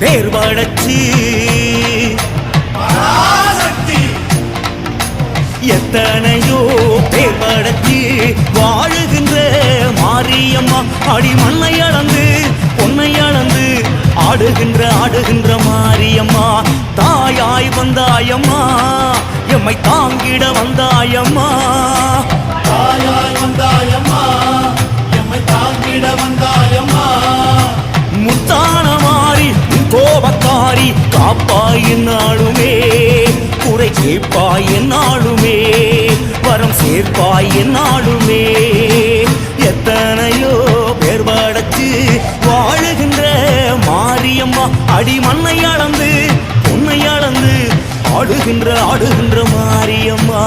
வேறுபாடச்சு. எத்தனையோ பேர்படச்சு வாழுகின்ற மாரியம்மா அடி மண்ணை அளந்து பொன்னை அளந்து ஆடுகின்ற ஆடுகின்ற மாரியம்மா. தாயாய் வந்தாயம்மா எம்மை தாங்கிட வந்தாயம்மா. தாயாய் வந்தாயம்மா எம்மை தாங்கிட வந்தாயம்மா. கோபக்காரி காப்பாய் நாளுமே குறை கேட்பாய் நாளுமே வரம் சேர்ப்பாய் நாளுமே எத்தனையோ பேர் படைச்சு வாழுகின்ற மாரியம்மா அடி மண்ணை அளந்து பொன்னை அளந்து ஆடுகின்ற ஆடுகின்ற மாரியம்மா.